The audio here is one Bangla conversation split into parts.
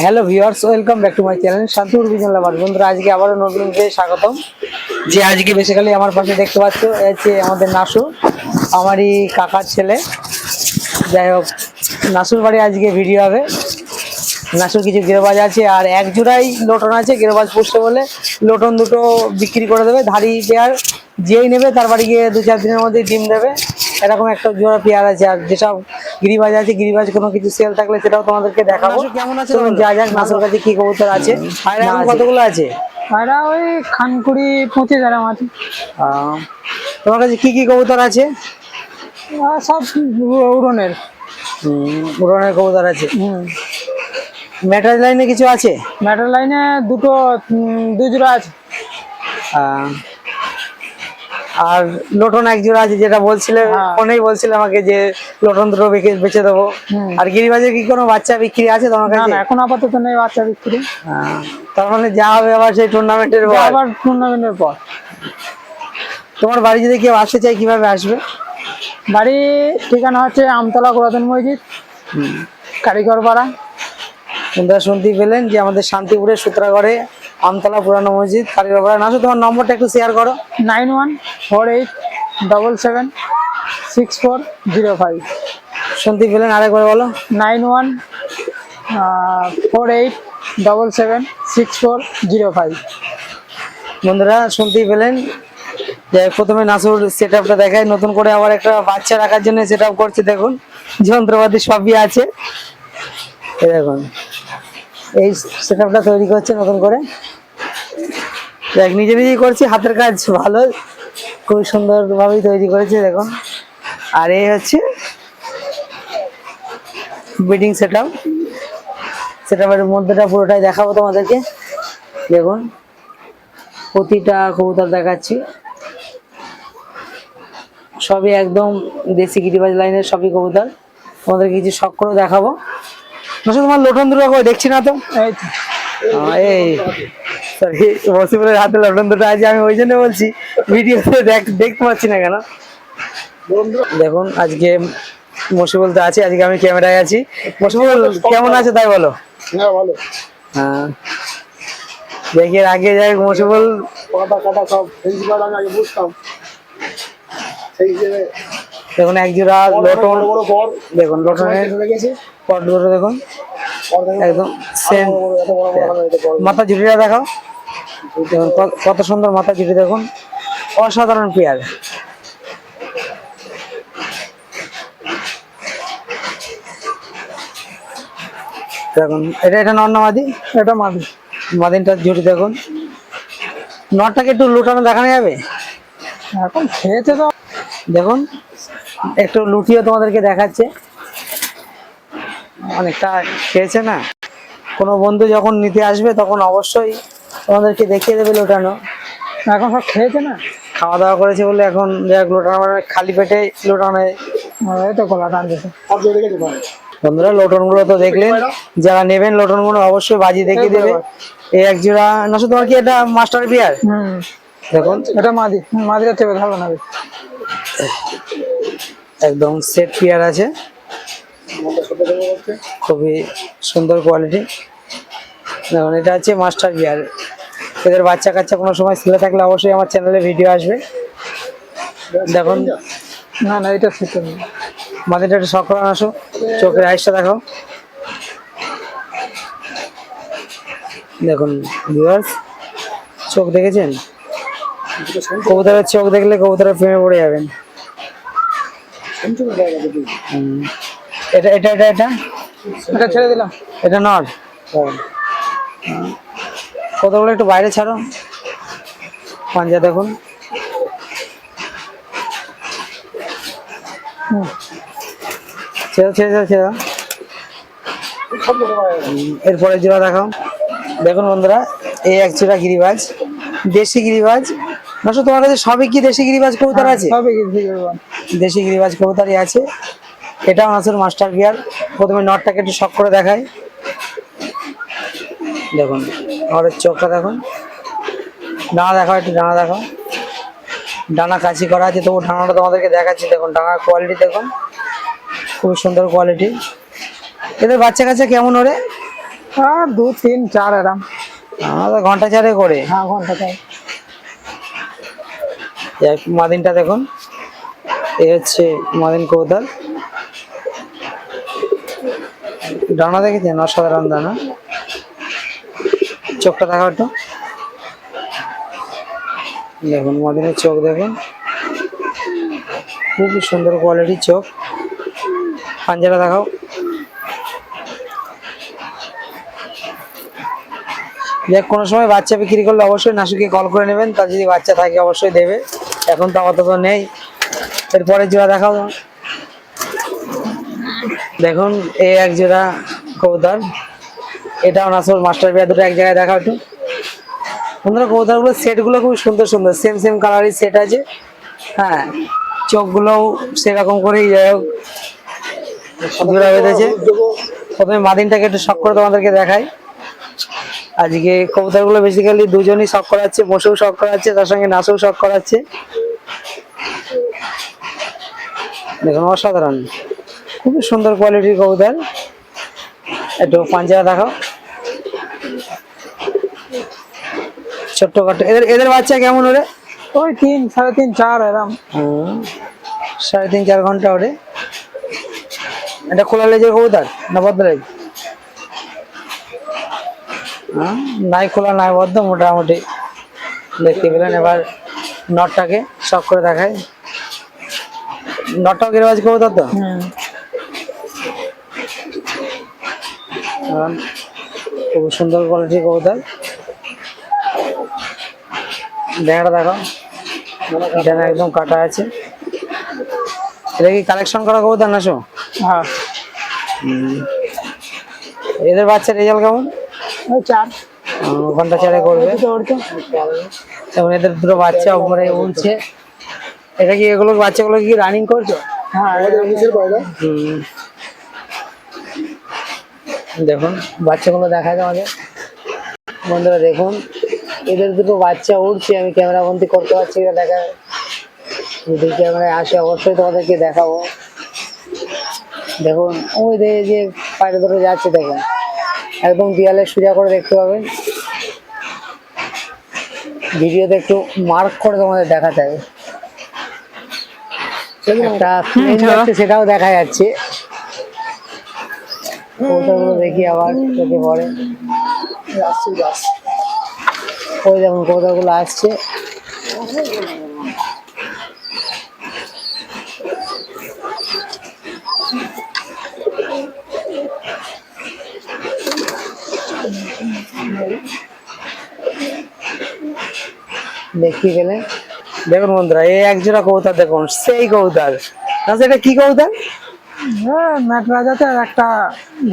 Hello viewers welcome back to my channel Shantipur Bijan lover বন্ধুরা, আজকে আবারও নতুন ভিডিও স্বাগতম। যে আজকে বেসিক্যালি আমার পাশে দেখতে পাচ্ছ হচ্ছে আমাদের নাসু, আমারই কাকার ছেলে। যাই হোক, নাসুর বাড়ি আজকে ভিডিও হবে। নাসুর কিছু গেরবাজ আছে, আর এক জোড়াই লোটন আছে, গেরবাজ পুষতে বলে লোটন দুটো বিক্রি করে দেবে ধাড়ি পেয়ার যেই নেবে তার বাড়ি গিয়ে দু চার দিনের মধ্যে ডিম দেবে। এরকম একটা জোড়া পেয়ার আছে, আর যেসব গিরিবাজ আছে গিরিবাজ কোনো কিছু সেল থাকলে সেটাও তোমাদেরকে দেখাবো। কেমন আছে যা যাক নাসুর কাছে কি কবুতর আছে? আর কতগুলো আছে? পায়রা ওই খানকুড়ি পঁচিশ হাজার মাটি তোমার কাছে কি কি কবুতর আছে? সব উড়নের। উড়নের কবুতর আছে। ম্যাটার লাইনে কিছু আছে? মেটার লাইনে দুটো উম, দুই জোড়া আছে। আর লোটন এক জোড়া আছে যেটা বলছিলে হ্যাঁ। ফোনেই বলছিলে আমাকে যে লোটন দুটো বেচে দেবো। আর গিরিবাজের কি কোনো বাচ্চা বিক্রি আছে তোমার কাছে? এখন আপাতত নেই বাচ্চা বিক্রি। আহ, তার মানে যা হবে আবার সেই টুর্নামেন্টের পর। আবার টুর্নামেন্টের পর। তোমার বাড়ি যদি কেউ আসতে চায় কীভাবে আসবে? বাড়ি ঠিকানা হচ্ছে আমতলা পুরাতন মসজিদ কারিগর পাড়া বন্ধুরা শুনতেই পেলেন যে আমাদের শান্তিপুরের সূত্রাগড়ে আমতলা পুরানো মসজিদ কারিগরপাড়া না তোমার নম্বরটা একটু শেয়ার করো। Nine one four eight double seven six four zero five. শুনতেই পেলেন আরেকবার বলো। Nine one four eight double seven six four zero five. বন্ধুরা শুনতেই পেলেন যে প্রথমে নাসুর সেট আপটা দেখায় নতুন করে আবার একটা বাচ্চা রাখার জন্য সেট আপ করছে দেখুন। যন্ত্রপাতি সবই আছে। দেখুন। এই সেট আপটা তৈরি করছে নতুন করে। দেখ নিজে নিজেই করছি হাতের কাজ ভালো খুবই সুন্দরভাবেই তৈরি করেছে দেখুন। আর এই হচ্ছে বিডিং সেট আপ সেট আপের মধ্যেটা পুরোটাই দেখাবো তোমাদেরকে। দেখুন প্রতিটা কবুতর দেখাচ্ছি। সবই একদম দেশি গিরিবাজ লাইনের সবই কবুতর। তোমাদের কিছু শখ দেখাবো। তোমার লোটন দুটো দেখছি না তো? এই তো। এই। সরি বসিপুরের হাতে লটন দুটো আছে আমি ওই জন্য বলছি। ভিডিওতে দেখ দেখতে পাচ্ছি না কেন? দেখুন আজকে মসিবুল তো আছে আজকে আমি ক্যামেরায় আছি। মসিবুল কেমন আছে তাই বলো? হ্যাঁ ভালো। হ্যাঁ। দেখি আগে যাই মসিবুল কাটা কাটা সব আমি আগে বুঝতাম। সেই হিসেবে দেখুন এক জোড়া লটন দেখুন লটনের পট দুটো দেখুন। একদম সেম। মাথা জুটিটা দেখাও। দেখুন কত সুন্দর মাথা জুটি দেখুন। অসাধারণ পেয়ার। দেখুন এটা এটা নর মাদি? এটা মাদি। মাদিনটার জুটি দেখুন। নরটাকে একটু লুটানো দেখানো যাবে? এখন খেয়েছে তো। দেখুন একটু লুটিয়ে তোমাদেরকে দেখাচ্ছে। অনেকটা খেয়েছে না? কোনো বন্ধু যখন নিতে আসবে তখন অবশ্যই তোমাদেরকে দেখিয়ে দেবে লোটানো। এখন সব খেয়েছে না? খাওয়া দাওয়া করেছে বলে এখন যাক লোটানো মানে খালি পেটে লোটানো তো গলা টানতেছে বন্ধুরা লোটনগুলো তো দেখলেন। যারা নেবেন লোটনগুলো অবশ্যই বাজি দেখিয়ে দেবে। এই এক জোড়া না শুধু তোমার কি এটা মাস্টার বিয়ার? হুম। দেখুন। এটা মাদি মাদিটা চেপে ভালো না একদম সেট পিয়ার আছে। খুবই সুন্দর কোয়ালিটি। দেখুন এটা হচ্ছে মাস্টার গিয়ার এদের বাচ্চা কাচ্চা কোনো সময় ছেলে থাকলে অবশ্যই আমার চ্যানেলে ভিডিও আসবে। দেখুন। না না, এটা ফিতে নেই একটু শখ আসো। চোখের আইসটা দেখো। দেখুন ভিউয়ার্স চোখ দেখেছেন? কবুতরের চোখ দেখলে কবুতরের প্রেমে পড়ে যাবেন। এটা এটা এটা এটা? এটা ছেড়ে দিলাম। এটা নট কতগুলো একটু বাইরে ছাড়ো। পাঞ্জা দেখুন। হুম। ছেড়ে ছেড়ে দাও ছেড়ে। এরপরে জোড়া দেখাও। দেখুন বন্ধুরা এই এক জোড়া গিরিবাজ দেশি গিরিবাজ। নশো তোমার কাছে সবই কি দেশি গিরিবাজ কবুতর আছে? সবই দেশি গিরিবাজ। কবুতরই আছে। এটাও নাচুর মাস্টার গিয়ার। প্রথমে নটটাকে একটু শখ করে দেখায় দেখুন। আমাদের চোখটা দেখুন ডানা দেখাও একটু ডানা দেখাও ডানা কাছি করা আছে তবু ডানাটা তোমাদেরকে দেখাচ্ছি। দেখুন ডানার কোয়ালিটি দেখুন খুব সুন্দর কোয়ালিটি এদের বাচ্চা কাচ্চা কেমন ওরে? আর দু তিন চার এরম। আমাদের ঘণ্টা চারে করে হ্যাঁ ঘণ্টা এই মাদিনটা দেখুন। এ হচ্ছে মাদিন কবুতর ডানা দেখেছেন? অসাধারণ দানা চোখটা দেখা একটু। দেখুন মদিনের চোখ দেখুন। খুবই সুন্দর কোয়ালিটির চোখ। পাঞ্জারা দেখাও। দেখ, কোনো সময় বাচ্চা বিক্রি করলে অবশ্যই নাসুকে কল করে নেবেন। তার যদি বাচ্চা থাকে, অবশ্যই দেবে। এখন তো আপাতত নেই। এরপরে জোড়া দেখাও। দেখুন এই এক জোড়া কবুতর। এটাও নাসুর মাস্টার বিয়া, দুটো এক জায়গায় দেখাও একটু। বন্ধুরা, কবুতরগুলো সেটগুলো খুব সুন্দর সুন্দর। সেম সেম কালারের সেট আছে। হ্যাঁ চোখগুলোও সেরকম করেই যাই হোক। বেঁধেছে প্রথমে মাদিনটাকে একটু শখ করে তোমাদেরকে দেখাই। আজকে কবুতরগুলো বেসিক্যালি দুজনই শখ করাচ্ছে বসেও শখ করাচ্ছে, তার সঙ্গে নাচেও শখ করাচ্ছে। দেখুন, অসাধারণ। খুবই সুন্দর কোয়ালিটির কবুতর। একটু পাঞ্জারা দেখাও। ছোট্ট এদের এদের বাচ্চা কেমন ওরে? ওই তিন সাড়ে তিন চার এরম। সাড়ে তিন চার ঘণ্টা ওরে। এটা খোলা লেজের কবুতর না হ্যাঁ, নাই খোলা নাই বদ্ধ মোটামুটি। দেখতে পেলেন এবার নটটাকে শখ করে দেখায়। নটটাও গিরবাজ কবুতর তো? খুব সুন্দর কোয়ালিটির কবুতর। দেখাটা দেখো। এটা না একদম কাটা আছে। এটা কি কালেকশন করা কবুতর না শো? হ্যাঁ। এদের বাচ্চার রেজাল্ট কেমন? চার। ঘণ্টা চারে করবে। যেমন এদের দুটো বাচ্চা উপরে উঠছে এটা কি এগুলো বাচ্চাগুলো কি রানিং করছ? হ্যাঁ। দেখুন বাচ্চাগুলো দেখায় আমাদের বন্ধুরা দেখুন। এদের দুটো বাচ্চা উঠছে আমি ক্যামেরা বন্দি করতে পারছি না দেখা যদি ক্যামেরায় আসে অবশ্যই তোমাদেরকে দেখাবো। দেখুন ওই যে যে পায়রা ধরে যাচ্ছে দেখুন। একদম দেয়ালে সোজা করে দেখতে পাবেন ভিডিওতে একটু মার্ক করে তোমাদের দেখা যাবে plane চলো। যাচ্ছে সেটাও দেখা যাচ্ছে। দেখি আবার চোখে পড়ে। ওই যেমন কবুতরগুলো আসছে। দেখতে গেলে দেখুন বন্ধুরা এই এক জোড়া কবুতর দেখুন সেই কবুতর। আচ্ছা এটা কি কবুতর? হ্যাঁ ম্যাট আর একটা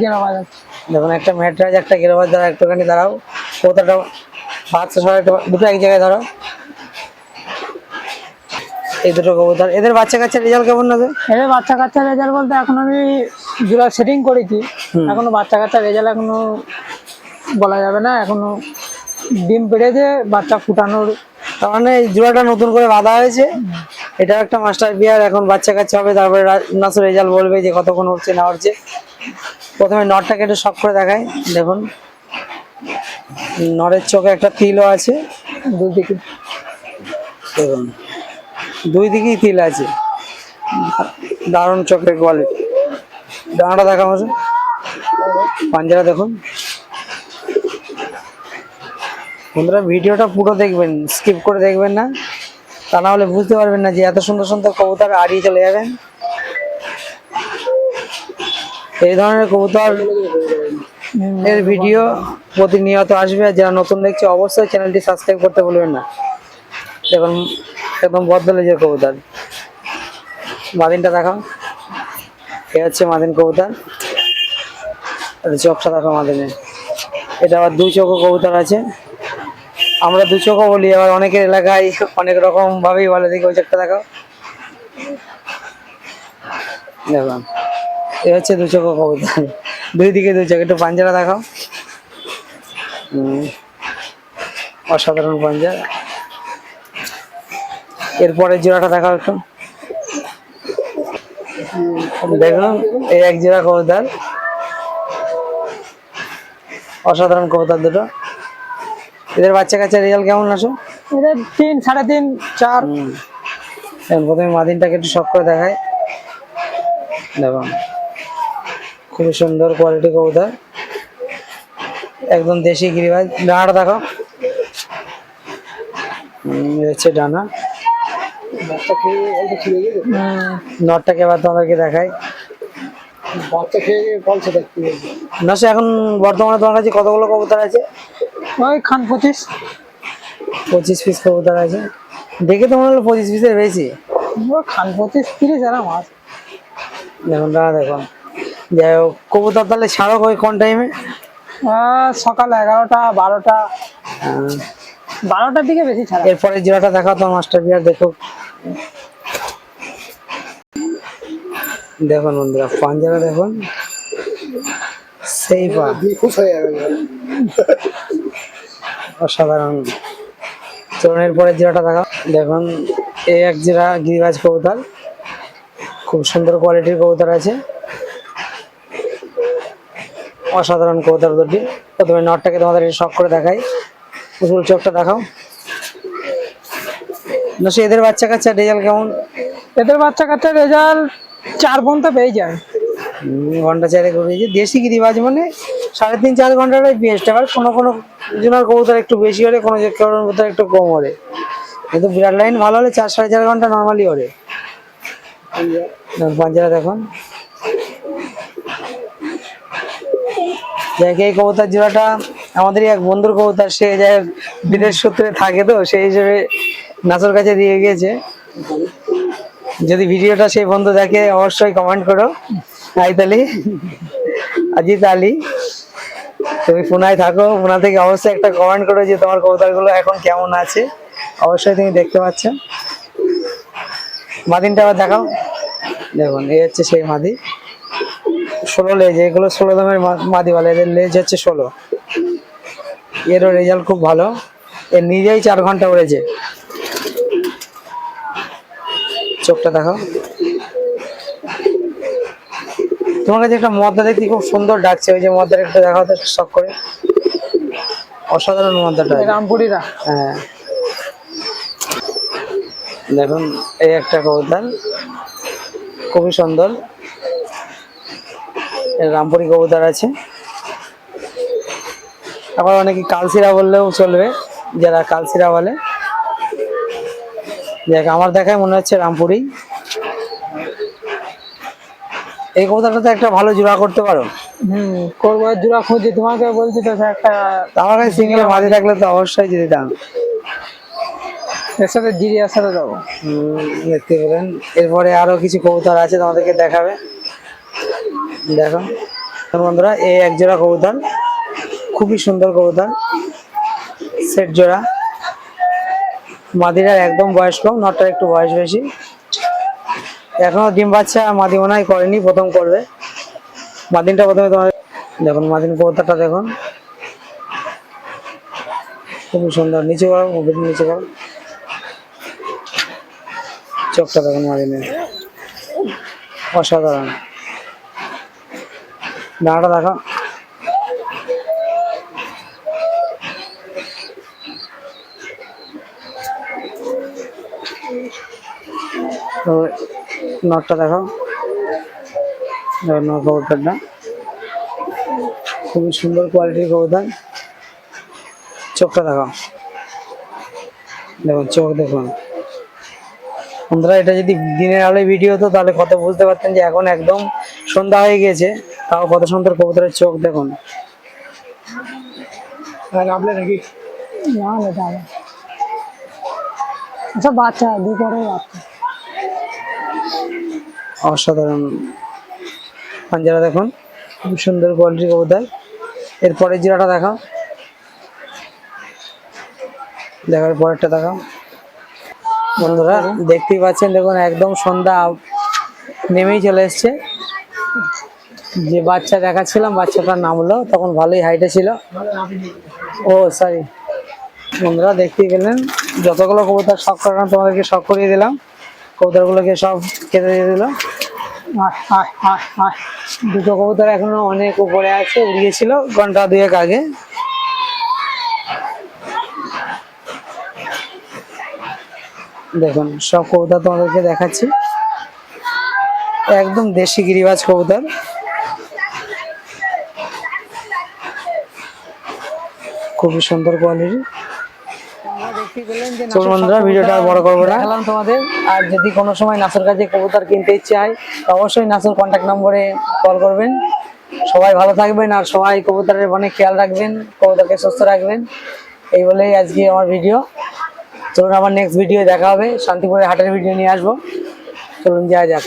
গেরা বাজাচ্ছে। দেখুন একটা মেট্রাজ একটা গেরোবার দ্বারা একটুখানি দাঁড়াও। কোথাটা বাচ্চা সবাই একটা দুটো এক জায়গায় ধরো এই দুটো কবুতর। এদের বাচ্চা কাচ্চা রেজাল্ট কেমন নেবে এদের বাচ্চা কাচ্চা রেজাল্ট বলতে এখন আমি জোড়া সেটিং করেছি। এখনও বাচ্চা কাচ্চা রেজাল্ট এখনও বলা যাবে না এখনও ডিম পেড়েছে বাচ্চা ফুটানোর তার মানে জোড়াটা নতুন করে বাঁধা হয়েছে। এটা একটা মাস্টার বিয়ার এখন বাচ্চা কাচ্চা হবে তারপরে নাসুর রেজাল্ট বলবে যে কতক্ষণ হচ্ছে না উঠছে প্রথমে নটটাকে একটু শখ করে দেখায় দেখুন। নরের চোখে একটা তিলও আছে। দুদিকে দেখুন। দুই দিকেই তিল আছে। দারুণ চোখের কোয়ালিটি ডানাটা দেখা মাসে পাঞ্জারা দেখুন। বন্ধুরা, ভিডিওটা পুরো দেখবেন স্কিপ করে দেখবেন না। তা না হলে বুঝতে পারবেন না যে এত সুন্দর সুন্দর কবুতর হারিয়ে চলে যাবেন। এই ধরনের কবুতর এর ভিডিও প্রতিনিয়ত আসবে। যারা নতুন দেখছে, অবশ্যই চ্যানেলটি সাবস্ক্রাইব করতে ভুলবেন না। দেখুন, একদম বদলে যে কবুতর। মাদিনটা দেখাও। এ হচ্ছে মাদিন কবুতর। চোখটা দেখো মাদিনে। এটা আবার দু চোখো কবুতর আছে। আমরা দু চোখো বলি, আবার অনেকের এলাকায় অনেক রকম ভাবেই বলে, দেখি ওই চোখটা দেখাও। দেখুন। এ হচ্ছে দু চোখো কবুতর। দুই দিকে দু চোখ। একটু পাঞ্জারা দেখাও। অসাধারণ পাঞ্জারা এরপরে জোড়াটা দেখাও একটু। দেখুন এই এক জোড়া কবুতর। অসাধারণ কবুতর দুটো। এদের বাচ্চা কাচ্চা রেজাল্ট কেমন আসো এদের তিন সাড়ে তিন চার। প্রথমে মাদিনটাকে একটু শখ করে দেখায় দেখুন। খুবই সুন্দর কোয়ালিটি কবুতর। একদম দেশি গিরিবাজ। ডানাটা দেখো। হচ্ছে ডানা। নটটাকে এবার তোমাদেরকে দেখাই। না এখন বর্তমানে তোমার কাছে কতগুলো কবুতর আছে? ওই খান পঁচিশ। পঁচিশ পিস কবুতর আছে। দেখে তো মনে হলো পঁচিশ পিসের বেশি। খান পঁচিশ তিরিশ এরা মাছ। দেখুন দাঁড়া দেখুন যাই হোক কবুতর তাহলে ছাড়ো ওই কোন টাইমে সকাল এগারোটা বারোটা। বারোটার দিকে বেশি ছাড়া। এরপরে জোড়াটা দেখাও তো মাস্টার বিয়ার দেখো। দেখুন বন্ধুরা পাঞ্জারা দেখুন। সেই হয়ে অসাধারণ। চরণের পরে জোড়াটা দেখাও দেখুন এই এক জোড়া গিরিবাজ কবুতর। খুব সুন্দর কোয়ালিটির কবুতর আছে। অসাধারণ কবুতর দুটি। প্রথমে নটটাকে তোমাদের শখ করে দেখাই। উসুল চোখটা দেখাও। না সে এদের বাচ্চা কাচ্চা রেজাল্ট কেমন? এদের বাচ্চা কাচ্চা রেজাল্ট চার পর্যন্ত পেয়ে যায়। ঘণ্টা চারে করেছে দেশি গিরিবাজ মানে সাড়ে তিন চার ঘন্টাটাই বেস্ট এবার কোনো কোনো জনের কবুতর একটু বেশি হলে কোনো যে কারোর কবুতর একটু কম হলে। কিন্তু বিরাট লাইন ভালো হলে চার সাড়ে চার ঘণ্টা নর্মালি ওরে পাঞ্জারা দেখুন। দেখ, এই কবুতর জোড়াটা আমাদেরই এক বন্ধুর কবুতর, সে যাই বিদেশ সূত্রে থাকে তো, সেই হিসেবে নাচর কাছে দিয়ে গিয়েছে। যদি ভিডিওটা সেই বন্ধু দেখে অবশ্যই কমেন্ট করো, আইত আলী আজিত আলী। তুমি পুনায় থাকো, পুনা থেকে অবশ্যই একটা কমেন্ট করো যে তোমার কবুতরগুলো এখন কেমন আছে। অবশ্যই তুমি দেখতে পাচ্ছ। মাদিনটা আবার দেখাও। দেখুন, এই হচ্ছে সেই মাদি। ষোলো লেজ এগুলো ষোলো দামের মাদি বলে এদের লেজ হচ্ছে ষোলো। এরও রেজাল্ট খুব ভালো। এর নিজেই চার ঘণ্টা উড়েছে। চোখটা দেখো। তোমার কাছে একটা মদ্দা দেখতে খুব সুন্দর ডাকছে ওই যে মদ্দার একটা দেখাও তো শখ করে। অসাধারণ মদ্দাটা। রামপুরিরা। হ্যাঁ। দেখুন এই একটা কবুতর। খুবই সুন্দর। রামপুরি কবুতর আছে। আবার অনেকে কালসিরা বললেও চলবে যারা কালসিরা বলে। দেখ আমার দেখায় মনে হচ্ছে রামপুরি। এই কবুতরটা তো একটা ভালো জোড়া করতে পারো। হুম করব। জোড়া খুঁজি তোমাকে বলছি তো একটা আমার কাছে সিঙ্গেল মাঝে থাকলে তো অবশ্যই যেতে দাম। এর সাথে জিরিয়ার সাথে যাব দেখতে পেলেন। এরপরে আরও কিছু কবুতর আছে তোমাদেরকে দেখাবে। দেখো। বন্ধুরা, এই এক জোড়া কবুতর, খুবই সুন্দর কবুতর, সেট জোড়া। মাদিরার একদম বয়স কম নটার একটু বয়স বেশি। এখনও ডিম বাচ্চা মাদি মনে হয় করেনি, প্রথম করবে। মাদিনটা প্রথমে তোমার দেখুন, মাদিন কবুতরটা দেখুন। খুবই সুন্দর, নিচে করো নিচে করো। চোখটা দেখুন মারিনের অসাধারণ। ডানাটা দেখো। তো নটটা দেখো। নট খুবই সুন্দর কোয়ালিটির কবুতর। চোখটা দেখো। দেখুন, চোখ দেখুন। বন্ধুরা, এটা যদি দিনের আলোয় ভিডিও হতো, তাহলে কত বুঝতে পারতেন যে এখন একদম সন্ধ্যা হয়ে গেছে তাও কত সুন্দর কবুতরের চোখ দেখুন। আপনি নাকি? না আচ্ছা বাচ্চা দু বাচ্চা। অসাধারণ। পাঞ্জারা দেখুন খুব সুন্দর কোয়ালিটির কবুতর। এরপরে জিরাটা দেখাও। দেখার পরেরটা দেখাও। বন্ধুরা দেখতেই পাচ্ছেন দেখুন একদম সন্ধ্যা নেমেই চলে এসছে। যে বাচ্চা দেখাচ্ছিলাম, বাচ্চাটার নাম হলো, তখন ভালোই হাইটে ছিল। ও সরি বন্ধুরা, দেখতেই পেলেন। যতগুলো কবুতর শখ করানো তোমাদেরকে শখ করিয়ে দিলাম। কবুতরগুলোকে সব কেটে দিয়ে দিল। দুটো কবুতর এখনও অনেক উপরে আছে, উড়িয়েছিল ঘণ্টা দুয়েক আগে। দেখুন, সব কবুতর তোমাদেরকে দেখাচ্ছি। একদম দেশি গিরিবাজ কবুতর। খুবই সুন্দর কোয়ালিটি। বন্ধুরা ভিডিওটা আর বড় করব না। দেখালাম তোমাদের। আর যদি কোনো সময় নাসুর কাছে কবুতর কিনতে ইচ্ছে হয় অবশ্যই নাসুর কন্ট্যাক্ট নম্বরে কল করবেন। সবাই ভালো থাকবেন আর সবাই কবুতরের অনেক খেয়াল রাখবেন কবুতরকে সুস্থ রাখবেন। এই বলেই আজকে আমার ভিডিও। চলুন আবার নেক্সট ভিডিও দেখা হবে। শান্তিপুরের হাটের ভিডিও নিয়ে আসব। চলুন যাওয়া যাক।